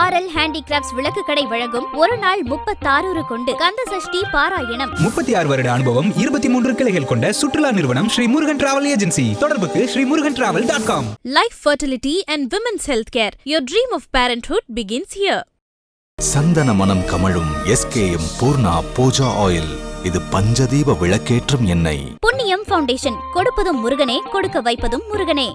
R L handicrafts விளக்கு கடை வழங்கும் ஒரு நாள் முப்பத்தாறு கொண்டு கந்த சஷ்டி பாராயணம். முப்பத்தி ஆறு வருட அனுபவம் இருபத்தி மூன்று கிளைகள் கொண்ட சுற்றுலா நிறுவனம் ஸ்ரீ முருகன் டிராவல் ஏஜென்சி. தொடர்புக்கு Sri Murugan travel dot com. Life Fertility and Women's Healthcare. Your dream of parenthood begins here. சந்தன மனம் கமழும் எஸ்கேஎம் பூர்ணா பூஜா ஆயில். இது பஞ்சதீப விளக்கேற்றும் எண்ணெய். புண்ணியம் ஃபவுண்டேஷன். கொடுப்பதும் முருகனே கொடுக்க வைப்பதும் முருகனே.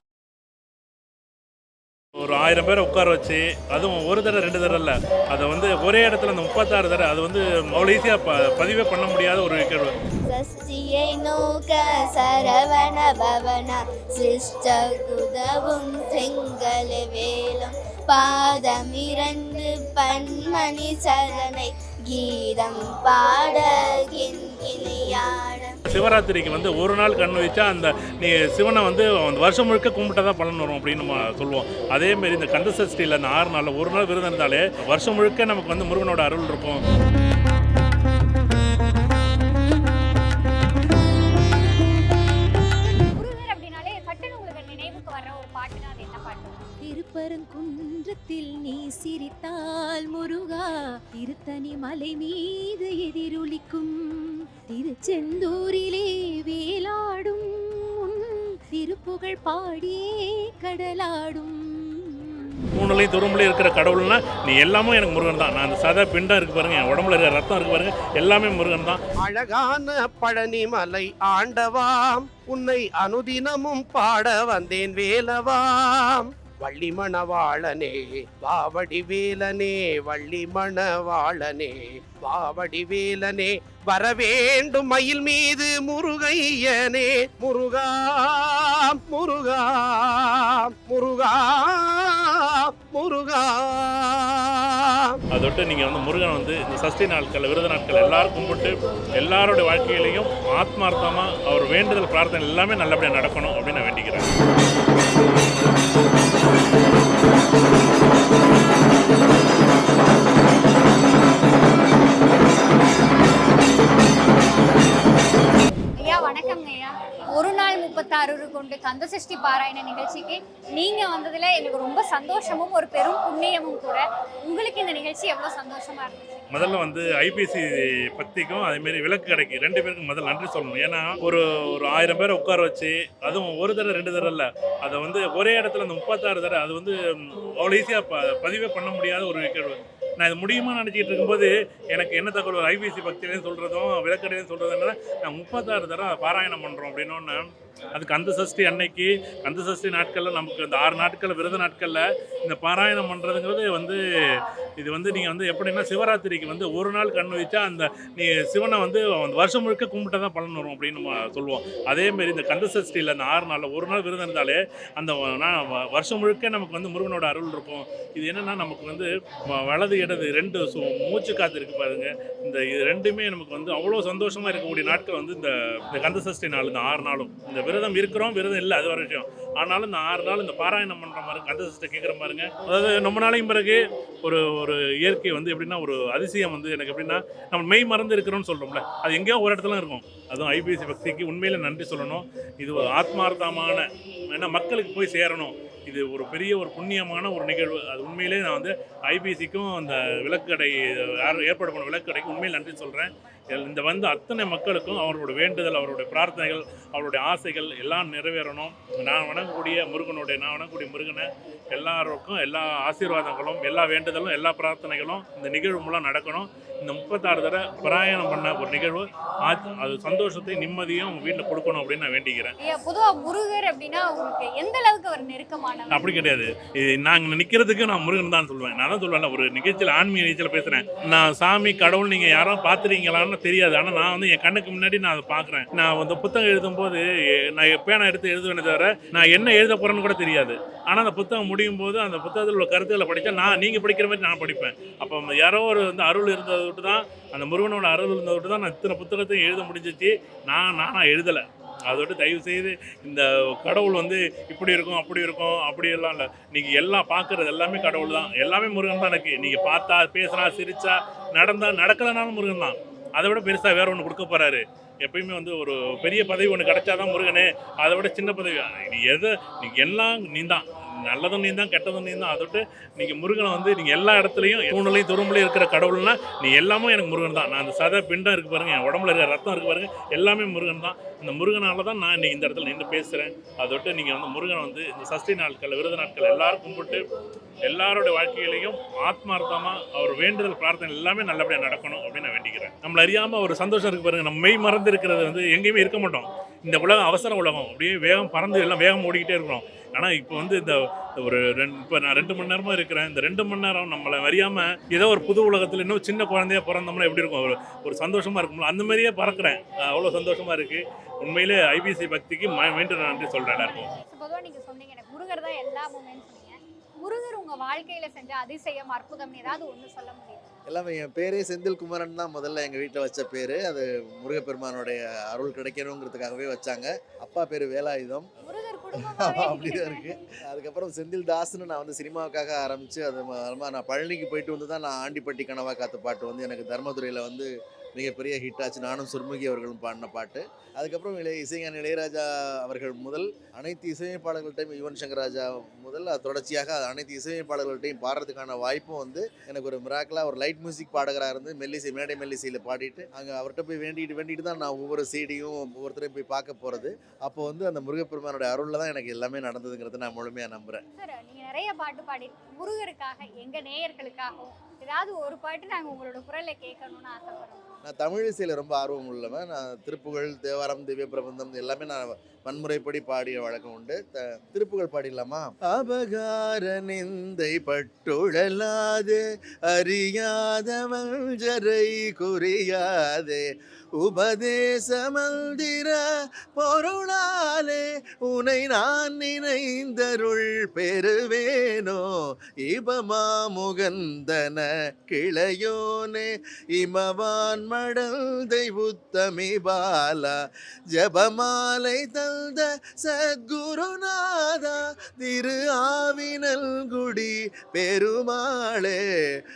ஒரு ஆயிரம் பேரை உட்கார வச்சு அதுவும் ஒரு தடவை ரெண்டு தடவை இல்லை அதை வந்து ஒரே இடத்துல அந்த முப்பத்தாறு தடவை அது வந்து அவ்வளோ ஈஸியாக ப பதிவே பண்ண முடியாத ஒரு விக்கெட் சஷ்டியை நோக்க சரவண பவன சிஷ்ட குதவும் செங்கல் வேலும். பாதம் இரண்டு பன்மணி சரணை கீதம் பாடகின் கிண்கிணியாட சிவராத்திரிக்கு வந்து ஒரு நாள் கண் வச்சா அந்த நீ சிவனை வந்து அந்த வருஷம் முழுக்க கும்பிட்டா தான் பலன் வரும் அப்படின்னு நம்ம சொல்லுவோம். அதே மாதிரி இந்த கந்த சஷ்டியில் அந்த ஆறு நாளில் ஒரு நாள் விரதம் இருந்தாலே வருஷம் முழுக்க நமக்கு வந்து முருகனோட அருள் இருக்கும். முருகர் அப்படின்னாலே சட்டுன்னு உங்களுக்கு நினைவுக்கு வர்ற ஒரு பாட்டுனா அது. என்ன பாட்டு? திருப்பரங்குன்றத்தில் நீ சிரித்தால் முருகா திருத்தணி மலை மீது எதிரொலிக்கும் திருச்செந்தூரிலே வேலாடும் திருப்புகழ் பாடியே கடலாடும். மூணுலையும் துரும்புலையும் இருக்கிற கடவுள்னா நீ எல்லாமே எனக்கு முருகன் தான். நான் அந்த சத பிண்டம் இருக்கு பாருங்க என் உடம்புல இருக்கிற ரத்தம் இருக்கு பாருங்க எல்லாமே முருகன் தான். அழகான பழனிமலை ஆண்டவாம் உன்னை அனுதினமும் பாட வந்தேன் வேலவாம். வள்ளி மணவாளனே வாவடி வேலனே வள்ளி மணவாளனே வாவடி வேலனே வரவேண்டும் மயில் மீது முருகையனே. முருகா முருகா முருகா முருகா. அதோட்டு நீங்கள் வந்து முருகன் வந்து இந்த சஷ்டி நாட்கள் விரத நாட்கள் எல்லாரும் கும்பிட்டு எல்லாரோட வாழ்க்கையிலையும் ஆத்மார்த்தமாக அவர் வேண்டுதல் பிரார்த்தனை எல்லாமே நல்லபடியாக நடக்கணும் அப்படின்னு நான் வேண்டிக்கிறேன். ஒரு நாள் முப்பத்தாறு கொண்டு கந்தசஷ்டி பாராயண நிகழ்ச்சிக்கு நீங்க வந்ததுல எனக்கு ரொம்ப சந்தோஷமும் ஒரு பெரும் புண்ணியமும் கூட. உங்களுக்கு இந்த நிகழ்ச்சி எவ்வளவு சந்தோஷமா இருந்துச்சு? முதல்ல வந்து ஐபிசி பக்திக்கும் அதேமாரி விளக்கு கடைக்கு ரெண்டு பேருக்கும் முதல்ல நன்றி சொல்லணும். ஏன்னா ஒரு ஒரு ஆயிரம் பேரை உட்கார வச்சு அதுவும் ஒரு தடவை ரெண்டு தடவை இல்லை அதை வந்து ஒரே இடத்துல அந்த முப்பத்தாறு தடவை அது வந்து அவ்வளோ ஈஸியாக ப பதிவே பண்ண முடியாத ஒரு நிகழ்வு நான் இது முடியுமா நினச்சிக்கிட்டு இருக்கும்போது எனக்கு என்ன தகவல் ஐபிசி பக்தியிலையும் சொல்கிறதும் விளக்கடையிலையும் சொல்கிறதுனால நான் முப்பத்தாறு தடவை பாராயணம் பண்ணுறோம் அப்படின்னோன்னு அது கந்த சஷ்டி அன்னைக்கு அந்த சஷ்டி நாட்களில் நமக்கு இந்த ஆறு நாட்கள் விரத நாட்களில் இந்த பாராயணம் பண்ணுறதுங்கிறது வந்து இது வந்து நீங்கள் வந்து எப்படின்னா சிவராத்திரிக்கு வந்து ஒரு நாள் கண் வச்சா அந்த நீ சிவனை வந்து அந்த வருஷம் முழுக்க கும்பிட்டு தான் பலன் வரும் அப்படின்னு நம்ம சொல்லுவோம். அதேமாரி இந்த கந்த சஷ்டியில் அந்த ஆறு நாளில் ஒரு நாள் விரதம் இருந்தாலே அந்த நான் வ- வருஷம் முழுக்க நமக்கு வந்து முருகனோட அருள் இருக்கும். இது என்னன்னா நமக்கு வந்து வ- வலது இடது ரெண்டு சு- மூச்சு காத்து இருக்கு பாருங்க. இந்த இது ரெண்டுமே நமக்கு வந்து அவ்வளோ சந்தோஷமாக இருக்கக்கூடிய நாட்கள் வந்து இந்த இந்த கந்த சஷ்டி நாள் இந்த ஆறு நாளும் இந்த விரதம் இருக்கிறோம் விரதம் இல்லை அது ஒரு விஷயம். ஆனாலும் இந்த ஆறு நாள் இந்த பாராயணம் பண்ணுற மாதிரி கந்த சிஸ்டர் கேட்குற மாதிரிங்க அதாவது ரொம்ப நாளையும் பிறகு ஒரு ஒரு இயற்கை வந்து எப்படின்னா ஒரு அதிசயம் வந்து எனக்கு எப்படின்னா நம்ம மெய் மறந்து இருக்கிறோம்னு சொல்கிறோம்ல அது எங்கேயோ ஒரு இடத்துல இருக்கும். அதுவும் ஐபிஎஸ்சி பக்திக்கு உண்மையில் நன்றி சொல்லணும். இது ஒரு ஆத்மார்த்தமான ஏன்னா மக்களுக்கு போய் சேரணும். இது ஒரு பெரிய ஒரு புண்ணியமான ஒரு நிகழ்வு. அது உண்மையிலே நான் வந்து ஐபிசிக்கும் அந்த விளக்கடை யார் ஏற்பாடு பண்ண விளக்கடைக்கு உண்மையில் நன்றி சொல்கிறேன் இந்த வந்து அத்தனை மக்களுக்கும் அவரோட வேண்டுதல் அவருடைய பிரார்த்தனைகள் அவருடைய ஆசைகள் எல்லாம் நிறைவேறணும். நான் வணங்கக்கூடிய முருகனுடைய நான் வணங்கக்கூடிய முருகனை எல்லாருக்கும் எல்லா ஆசீர்வாதங்களும் எல்லா வேண்டுதலும் எல்லா பிரார்த்தனைகளும் இந்த நிகழ்வு மூலம் நடக்கணும். இந்த முப்பத்தாறு தடவை பிரயாணம் பண்ண ஒரு நிகழ்வு. அது சந்தோஷத்தை நிம்மதியும் உங்கள் வீட்டில் கொடுக்கணும் அப்படின்னு நான் வேண்டிக்கிறேன். ஐயா பொதுவா முருகர் அப்படின்னா உங்களுக்கு எந்த அளவுக்கு ஒரு நெருக்கமானவர் அப்படி கிடையாது. நாங்கள் நிற்கிறதுக்கு நான் முருகன் தான் சொல்லுவேன் நான் தான் சொல்லுவேன் ஒரு நிகழ்ச்சியில் ஆன்மீக நிகழ்ச்சியில் பேசுகிறேன் நான் சாமி கடவுள் நீங்கள் யாரும் பார்த்துறீங்களான்னு தெரியாது. ஆனால் நான் வந்து என் கண்ணுக்கு முன்னாடி நான் அதை பார்க்குறேன். நான் வந்து புத்தகம் எழுதும்போது நான் பேனா எடுத்து எழுதுவேனே தவிர நான் என்ன எழுத போகிறேன்னு கூட தெரியாது. ஆனால் அந்த புத்தகம் முடியும் போது அந்த புத்தகத்தில் உள்ள கருத்துக்களை படித்தா நான் நீங்கள் படிக்கிற மாதிரி நான் படிப்பேன். அப்போ யாரோ ஒரு வந்து அருள் இருந்ததை விட்டு தான் அந்த முருகனோட அருள் இருந்ததை விட்டு தான் நான் இத்தனை புத்தகத்தையும் எழுத முடிஞ்சிச்சு. நான் நானாக எழுதலை. அதோட தயவு செய்து இந்த கடவுள் வந்து இப்படி இருக்கும் அப்படி இருக்கும் அப்படி எல்லாம் இல்லை. நீங்கள் எல்லாம் பார்க்குறது எல்லாமே கடவுள் தான். எல்லாமே முருகன் தான் எனக்கு. நீங்கள் பார்த்தா பேசுனா சிரிச்சா நடந்தா நடக்கலைனாலும் முருகன் தான். அதை விட பெருசாக வேற ஒன்று கொடுக்க போகிறாரு எப்பயுமே வந்து ஒரு பெரிய பதவி ஒன்று கிடைச்சாதான் முருகனே. அதை விட சின்ன பதவி. நீ எதை நீ எல்லாம் நீ தான். நல்லதும் நீ தான் கெட்டதும் நீ தான் அதோட்டு நீங்கள் முருகனை வந்து நீங்கள் எல்லா இடத்துலையும் தூணுலையும் துரும்புலையும் இருக்கிற கடவுள்னா நீ எல்லாமே எனக்கு முருகன் தான். நான் அந்த சத பிண்டம் இருக்கு பாருங்க என் உடம்புல இருக்கிற ரத்தம் இருக்கு பாருங்க எல்லாமே முருகன் தான். இந்த முருகனால தான் நான் இன்னைக்கு இந்த இடத்துல நின்று பேசுகிறேன் அதோட்டு நீங்கள் வந்து முருகனை வந்து இந்த சஷ்டி நாட்கள் விருத நாட்கள் எல்லாரும் கும்பிட்டு எல்லாரோட வாழ்க்கையிலையும் ஆத்மார்த்தமாக அவர் வேண்டுதல் பிரார்த்தனை எல்லாமே நல்லபடியாக நடக்கணும் அப்படின்னு நான் வேண்டிக்கிறேன். நம்மள அறியாமல் ஒரு சந்தோஷம் இருக்கு பாருங்க நம்ம மெய் மறந்து இருக்கிறது வந்து எங்கேயுமே இருக்க மாட்டோம். இந்த உலகம் அவசர உலகம். அப்படியே வேகம் பறந்து எல்லாம் வேகம் ஓடிக்கிட்டே இருக்கிறோம். ஆனால் இப்போ வந்து இந்த ஒரு ரெண்டு இப்போ நான் ரெண்டு மணி நேரமாக இருக்கிறேன். இந்த ரெண்டு மணி நேரம் நம்மளை அறியாமல் ஏதோ ஒரு புது உலகத்தில் இன்னும் சின்ன குழந்தையா பிறந்தோம்னா எப்படி இருக்கும்? ஒரு ஒரு சந்தோஷமாக இருக்கும்ல? அந்த மாதிரியே பறக்கிறேன். அவ்வளோ சந்தோஷமாக இருக்குது உண்மையிலே ஐபிசி பக்திக்கு மீண்டும் நன்றி சொல்கிறேன் எல்லாருக்கும். பொதுவாக நீங்கள் சொன்னீங்க எனக்கு முருகர் தான் எல்லாமுமேன்னு முருகர் உங்கள் வாழ்க்கையில் செஞ்ச அதிசயம் அற்புதம் ஏதாவது ஒன்று சொல்ல முடியும்? எல்லாமே என் பேரே செந்தில் குமரன் தான் முதல்ல எங்கள் வீட்டில் வச்ச பேர். அது முருகப்பெருமானுடைய அருள் கிடைக்கணுங்கிறதுக்காகவே வச்சாங்க. அப்பா பேர் வேலாயுதம். அப்படிதான் இருக்கு. அதுக்கப்புறம் செந்தில் தாஸ்னு நான் வந்து சினிமாவுக்காக ஆரம்பித்து அது நான் பழனிக்கு போயிட்டு வந்து தான் நான் ஆண்டிப்பட்டி கனவா காத்து பாட்டு வந்து எனக்கு தர்மதுரையில் வந்து மிகப்பெரிய ஹிட் ஆச்சு நானும் சுர்முகி அவர்களும் பாடின பாட்டு. அதுக்கப்புறம் இளைய இசைஞான இளையராஜா அவர்கள் முதல் அனைத்து இசையமைப்பாளர்கள்ட்டையும் யுவன் சங்கர் ராஜா முதல். அது தொடர்ச்சியாக அனைத்து இசையமைப்பாளர்கள்ட்டையும் பாடுறதுக்கான வாய்ப்பும் வந்து எனக்கு ஒரு மிராக்கலாக ஒரு லைட் மியூசிக் பாடகராக இருந்து மெல்லிசை மேடை மெல்லிசையில் பாடிட்டு அங்கே அவர்கிட்ட போய் வேண்டிட்டு வேண்டிட்டு தான் நான் ஒவ்வொரு சீடியும் ஒவ்வொருத்தரையும் போய் பார்க்க போகிறது அப்போ வந்து அந்த முருகப்பெருமானோட அருளில் தான் எனக்கு எல்லாமே நடந்ததுங்கிறத நான் முழுமையாக நம்புகிறேன் சார் நீங்கள் நிறைய பாட்டு பாடி முருகருக்காக எங்கள் நேயர்களுக்காகவும் ஏதாவது ஒரு பாட்டு நாங்கள் உங்களோட குரலை கேட்கணும்னு ஆசைப்படுறோம். நான் தமிழ் இசையில் ரொம்ப ஆர்வம் உள்ளவன். நான் திருப்புகழ் தேவாரம் திவ்ய பிரபந்தம் எல்லாமே நான் வன்முறைப்படி பாடிய வழக்கம் உண்டு. த திருப்புகழ் பாடிடலாமா? அபகார நிந்தை பட்டுழலாது அறியாதவன் ஜரை குறியாதே உபதேச மந்திர பொருளாலே உனை நான் நினைந்தருள் பெறுவேனோ? இபமாமுகந்தன கிளையோனே இமவான் மடந்தை உத்தமி பாலா ஜபமாலை தந்த சத்குருநாதா திரு ஆவினல் குடி பெருமாளே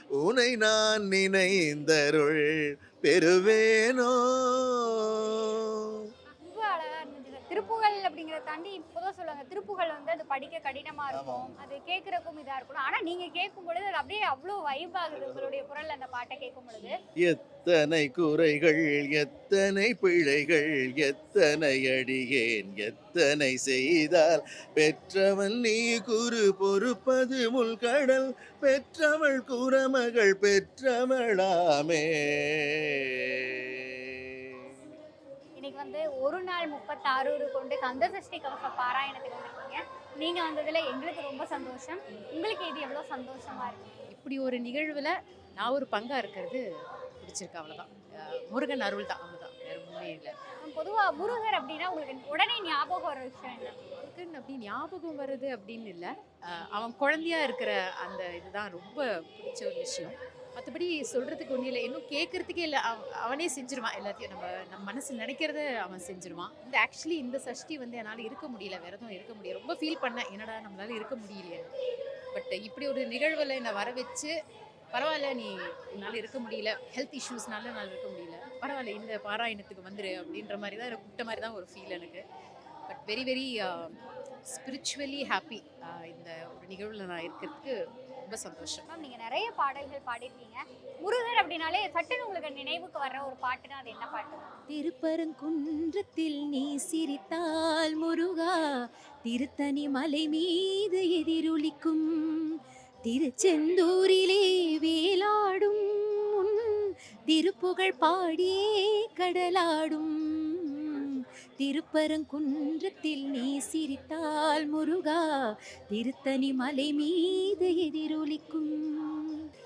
உனை நான் நினைந்தருள் பெறுவேனோ? திருப்புகழ் அப்படிங்கிறத தாண்டி இப்போதான் சொல்லுவாங்க. திருப்புகழ் வந்து அது படிக்க கடினமா இருக்கும். அது கேட்கறக்கும் இதா இருக்கணும். ஆனா நீங்க கேட்கும் பொழுது அது அப்படியே அவ்வளோ வைப் ஆகுது உங்களுடைய குரல் அந்த பாட்டை கேட்கும் பொழுது. எத்தனை குறைகள் எத்தனை பிழைகள் எத்தனை அடியேன் எத்தனை செய்தால் பெற்றவன் நீ குரு பொறுப்பது முள்கடல் பெற்றவள் குரமகள் பெற்றவளாமே. இன்னைக்கு வந்து ஒரு நாள் முப்பத்தாறு கொண்டு கந்த சஷ்டி கவச பாராயணத்துக்கு வந்திருக்கீங்க நீங்க வந்ததுல எங்களுக்கு ரொம்ப சந்தோஷம். உங்களுக்கு இது எவ்வளவு சந்தோஷமா இருக்கு? இப்படி ஒரு நிகழ்வில் நான் ஒரு பங்காக இருக்கிறது பிடிச்சிருக்கு அவ்வளோதான் முருகன் அருள் தான் அவ்வளோதான் வேற ஒன்றுமே இல்லை. பொதுவா முருகர் அப்படின்னா உங்களுக்கு உடனே ஞாபகம் வர விஷயம் என்ன? முருகன் அப்படி ஞாபகம் வருது அப்படின்னு இல்லை. அவன் குழந்தையா இருக்கிற அந்த இதுதான் ரொம்ப பிடிச்ச ஒரு விஷயம். மற்றபடி சொல்கிறதுக்கு ஒன்றும் இல்லை. இன்னும் கேட்குறதுக்கே இல்லை. அவனே செஞ்சிருவான். எல்லாத்தையும் நம்ம நம்ம மனசு நினைக்கிறத அவன் செஞ்சிருவான். இந்த ஆக்சுவலி இந்த சஷ்டி வந்து என்னால் இருக்க முடியல. விரதம் இருக்க முடியல. ரொம்ப ஃபீல் பண்ணேன். என்னடா நம்மளால இருக்க முடியலையே. பட் இப்படி ஒரு நிகழ்வில் என்னை வர வச்சு பரவாயில்ல நீ என்னால் இருக்க முடியல. ஹெல்த் இஷ்யூஸ்னால என்னால் இருக்க முடியல. பரவாயில்ல இந்த பாராயணத்துக்கு வந்துரு. அப்படின்ற மாதிரி தான் எனக்கு கூப்பிட்ட மாதிரி தான் ஒரு ஃபீல் எனக்கு. But very very spiritually happy இந்த ஒரு நிகழ்வில் நான் இருக்கிறதுக்கு ரொம்ப சந்தோஷம். மேம் நீங்கள் நிறைய பாடல்கள் பாடிருக்கீங்க முருகர் அப்படின்னாலே சட்டுன்னு உங்களுக்கு நினைவுக்கு வர்ற ஒரு பாட்டுனா அது என்ன பாட்டு? திருப்பரங்குன்றத்தில் நீ சிரித்தால் முருகா திருத்தணி மலை மீது எதிரொலிக்கும். திருச்செந்தூரிலே வேலாடும் உன் திருப்புகழ் பாடியே கடலாடும். திருப்பரங்குன்றத்தில் நீ சிரித்தால் முருகா திருத்தணி மலை மீது எதிரொலிக்கும்.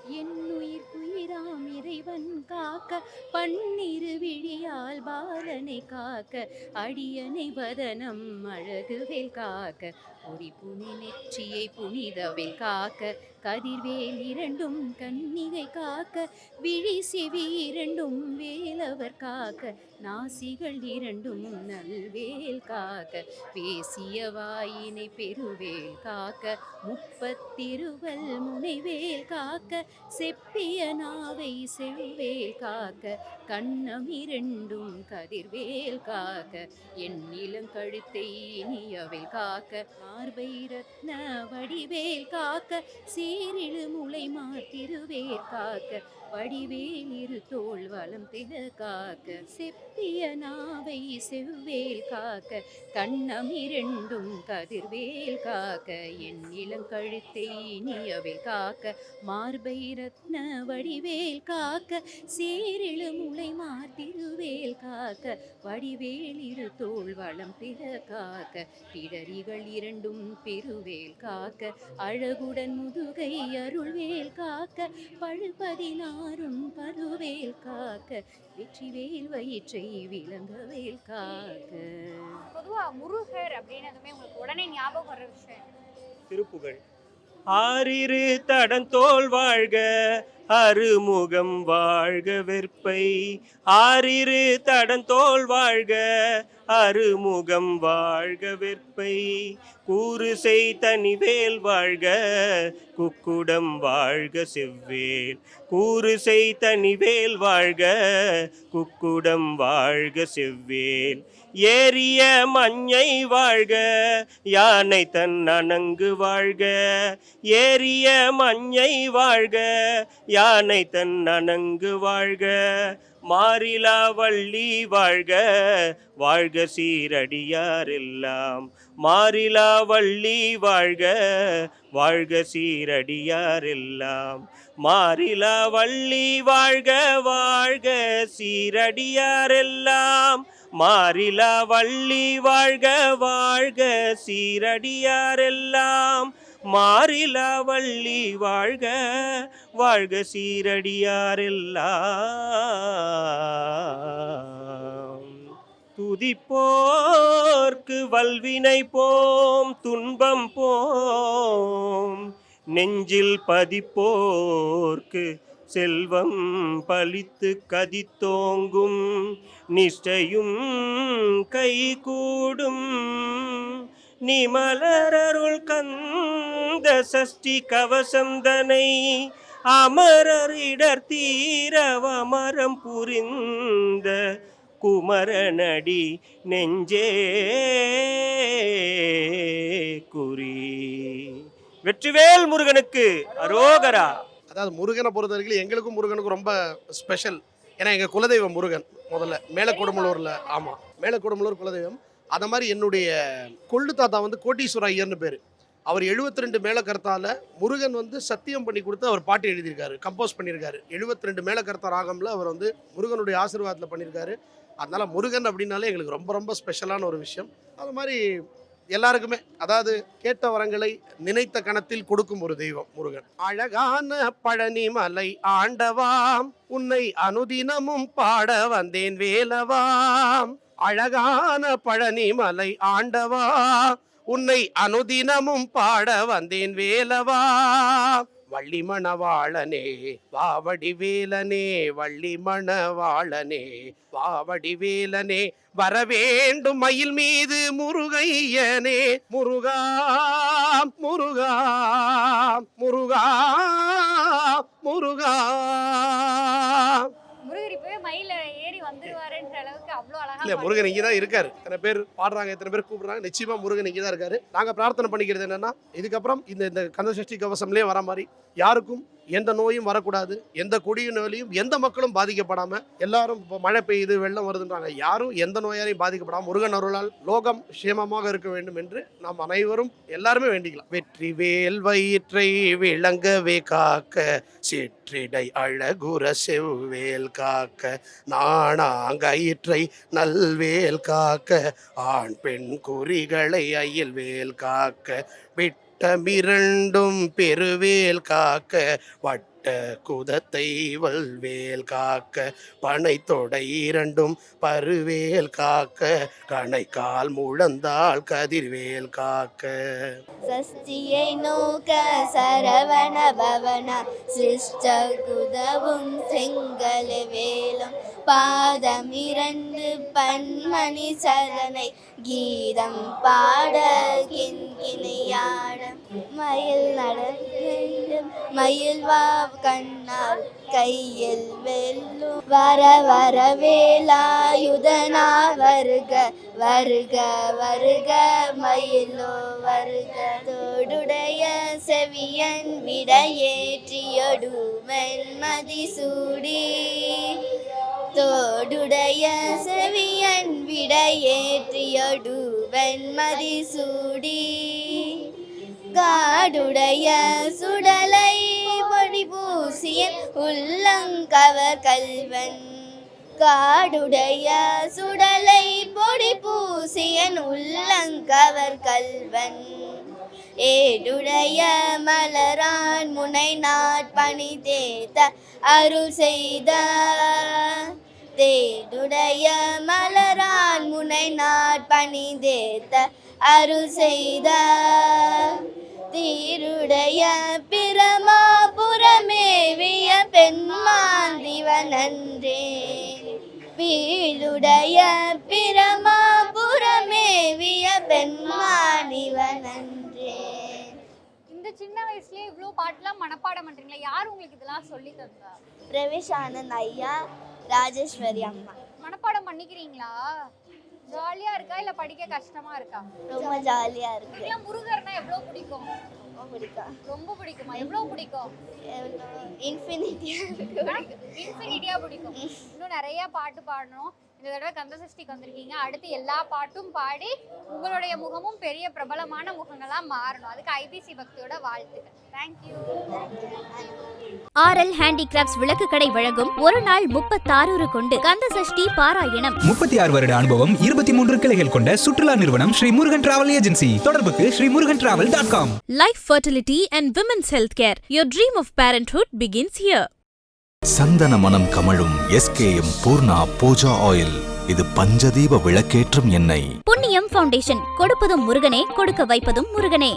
என்னுயிர் குயிராம் இறைவன் காக்க பன்னிரு விழியால் பாலனை காக்க அடியனை வதனம் அழகுவேல் காக்க. பொறி புனி நெற்றியை புனிதவில் காக்க கதிர்வேல் இரண்டும் கண்ணிகை காக்க விழி செவி இரண்டும் வேலவர் காக்க நாசிகள் இரண்டும் நல்வேல் காக்க பேசிய வாயினை பெருவேல் காக்க முப்பத்திருவல் முனைவேல் காக்க செப்பிய நாவை செவ்வேல் காக்க கண்ணம் இரண்டும் கதிர்வேல் காக்க என் இளங்கழுத்தை இனியவில் காக்க. மார்பை ரத்ன வடிவேல் காக்க சீரிழு முளை மாத்திருவேல் காக்க. வடிவேல் இரு தோல் வளம் தின காக்க செப்பிய நாவை செவ்வேல் காக்க கண்ணம் இரண்டும் கதிர்வேல் காக்க என் இளங்கழுத்தை இனியவில் காக்க மார்பை ரத்ன வடிவேல் காக்க சீரிழு முளை மாத்திருவேல் காக்க வடிவேல் இரு தோல் வளம் காக்க பிடரிகள் இரண்டும் பெருவேல் காக்க அழகுடன் முதுகை அருள்வேல் காக்க பழுபதினாரும் பருவேல் காக்க வெற்றிவேல் வயிற்றை விளங்கவேல் காக்க. பொதுவா முருகர் அப்படின்னதுமே உங்களுக்கு உடனே ஞாபகம் வர விஷயம் திருப்புகழ். ஆறிரு தடந்தோள் வாழ்க அருமுகம் வாழ்க வெற்பை. ஆறிரு தடந்தோல் வாழ்க அருமுகம் வாழ்க வெற்பை. கூறு செய் தனிவேல் வாழ்க குக்குடம் வாழ்க செவ்வேல். கூறு செய் தனிவேல் வாழ்க குக்குடம் வாழ்க செவ்வேல். ஏறிய மஞ்சை வாழ்க யானை தன் அணங்கு வாழ்க. ஏறிய மஞ்சை வாழ்க யானை தன் அணங்கு வாழ்க. மாறிலா வள்ளி வாழ்க வாழ்க சீரடியார் எல்லாம். மாறிலா வள்ளி வாழ்க வாழ்க சீரடியார் எல்லாம். மாறிலா வள்ளி வாழ்க வாழ்க சீரடியார் எல்லாம். மாறிலா வள்ளி வாழ்க வாழ்க சீரடியாரெல்லாம். மாறிலா வள்ளி வாழ்க வாழ்க சீரடியாரெல்லாம். துதிப்போர்க்கு வல்வினை போம் துன்பம் போம். நெஞ்சில் பதிப்போர்க்கு செல்வம் பழித்து கதித்தோங்கும் நிஷ்டையும் கைகூடும். நிமலரருள் கந்த சஷ்டி கவசந்தனை அமரர் இடர் தீரவமரம் புரிந்த குமரநடி நெஞ்சே குறி. வெற்றிவேல் முருகனுக்கு அரோகரா. அதாவது முருகனை பொறுத்தவரைக்கும் எங்களுக்கும் முருகனுக்கும் ரொம்ப ஸ்பெஷல் ஏன்னா எங்கள் குலதெய்வம் முருகன் முதல்ல. மேலக்குடமுலூரில் ஆமாம் மேலக்குடமுலூர் குலதெய்வம். அதை மாதிரி என்னுடைய கொள்ளு தாத்தா வந்து கோட்டீஸ்வர ஐயர்னு பேர். அவர் 72 ரெண்டு மேலக்கர்த்தால முருகன் வந்து சத்தியம் பண்ணி கொடுத்து அவர் பாட்டு எழுதியிருக்காரு கம்போஸ் பண்ணியிருக்காரு. 72 ரெண்டு மேலக்கர்த்தா ராகமில் அவர் வந்து முருகனுடைய ஆசீர்வாதத்தில் பண்ணியிருக்காரு. அதனால் முருகன் அப்படின்னாலே எங்களுக்கு ரொம்ப ரொம்ப ஸ்பெஷலான ஒரு விஷயம். அது மாதிரி எல்லாருக்குமே அதாவது கேட்ட வரங்களை நினைத்த கணத்தில் கொடுக்கும் ஒரு தெய்வம் முருகன். அழகான பழனி மலை ஆண்டவாம் உன்னை அனுதினமும் பாட வந்தேன் வேலவாம். அழகான பழனி மலை ஆண்டவா உன்னை அனுதினமும் பாட வந்தேன் வேலவா வள்ளி மணவாளனே வாவடி வேலனே வள்ளி மணவாளனே வாவடி வேலனே வரவேண்டும் மயில் மீது முருகையனே. முருகா முருகா முருகா முருகா. முருகர் இப்பவே மயில வந்துருவாருன்ற அளவுக்கு அவ்வளவு இல்ல அழகா முருகன் இங்கே தான் இருக்காரு. எத்தனை பேர் பாடுறாங்க எத்தனை பேர் கூப்பிடுறாங்க. நிச்சயமா முருகன் இங்கே தான் இருக்காரு. நாங்க பிரார்த்தனை பண்ணிக்கிறது என்னன்னா இதுக்கப்புறம் இந்த இந்த கந்தசஷ்டி கவசம்லேயே வர மாதிரி யாருக்கும் எந்த நோயும் வரக்கூடாது. எந்த கொடிய நோயிலையும் எந்த மக்களும் பாதிக்கப்படாம எல்லாரும் இப்போ மழை பெய்யுது வெள்ளம் வருதுன்றாங்க. யாரும் எந்த நோயாலையும் பாதிக்கப்படாம முருகன் அருளால் லோகம் சேமமாக இருக்க வேண்டும் என்று நாம் அனைவரும் எல்லாருமே வேண்டிக்கலாம். வெற்றி வேல் வயிற்றை விளங்கவே காக்க சிற்றிடை அழகுற செவ்வேல் காக்க நாணாங்கயிற்றை நல்வேல் காக்க ஆண் பெண் குறிகளை அயில் வேல் காக்க விட்டமிரண்டும் பெருவேல் காக்க வட்ட குதத்தை வல்வேல் காக்க பனை தொடை இரண்டும் பருவேல் காக்க கணைக்கால் முழந்தாள் கதிர்வேல் காக்க. சஷ்டியை நோக்க சரவண பவன சிருஷ்ட குதவும் செங்கல் வேலும் பாதம் இரண்டு பன்மணி சரணை கீதம் பாட கிண்கிணியாட மயில் நடந்து மயில் வா கண்ணால் கையில் வெல்லும். வர வர வேலாயுதனா வருக வருக வருக மயிலோ வருக. தோடுடைய செவியன் விடையேற்றியொடு மென்மதி சூடி. தோடுடைய செவியன் விடையேற்றியொடு வெண்மதி சூடி. காடுடைய சுடலை பொடி பூசிய உள்ளங்கவர் கல்வன். காடுடைய சுடலை பொடி பூசியன் உள்ளங்கவர் கல்வன். ஏடுடைய மலரான் முனை நாட்பணி தேத்த அருள் செய்த தேடுடைய மலரான் முனை நாட்பணி தேத்த அருள் செய்த. தீருடைய பிரமாபுரமேவிய பெண்மாந்திவனன்றே. வீழுடைய பிரமாபுரமேவிய பெண்மானிவனன்றே இந்த சின்ன வயசுலயே இவ்வளோ பாட்டுலாம் மனப்பாடம் பண்றீங்களா யார் உங்களுக்கு இதெல்லாம் சொல்லி தந்தா? பிரவேஷ் ஆனந்த் ஐயா ராஜேஸ்வரி அம்மா. மனப்பாடம் பண்ணிக்கிறீங்களா? ஜாலியா இருக்கா இல்ல படிக்க கஷ்டமா இருக்கா? ரொம்ப ஜாலியா இருக்கு. இல்ல முருகர்னா எவ்வளவு பிடிக்கும்? ரொம்ப பிடிக்கும். ரொம்ப பிடிக்குமா? எவ்வளவு பிடிக்கும்? இன்ஃபினிட்டியா இன்ஃபினிட்டியா பிடிக்கும். இன்னும் நிறைய பாட்டு பாடணும். இந்த தடவை கந்தசஷ்டிக்கு வந்திருக்கீங்க. அடுத்து எல்லா பாட்டும் பாடி உங்களுடைய முகமும் பெரிய பிரபலமான முகங்களா மாறணும். அதுக்கு ஐபிசி பக்தியோட வாழ்த்துக்கள். தேங்க்யூ ஆர்எல் ஹேண்டிகிராஃப்ட்ஸ் விளக்கு கடை வழங்கும் ஒரு நாள் முப்பத்தாறு கொண்டு கந்த சஷ்டி பாராயணம். முப்பத்தி ஆறு வருட அனுபவம் இருபத்தி மூன்று கிளைகள் கொண்ட சுற்றுலா நிறுவனம் ஸ்ரீ முருகன் டிராவல் ஏஜென்சி. தொடர்புக்கு Sri Murugan travel dot com. Life Fertility and Women's Healthcare. Your dream of parenthood begins here. சந்தன மனம் கமழும் எஸ்கேஎம் பூர்ணா பூஜா ஆயில். இது பஞ்சதீப விளக்கேற்றும் எண்ணெய். புண்ணியம் ஃபவுண்டேஷன். கொடுப்பதும் முருகனே கொடுக்க வைப்பதும் முருகனே.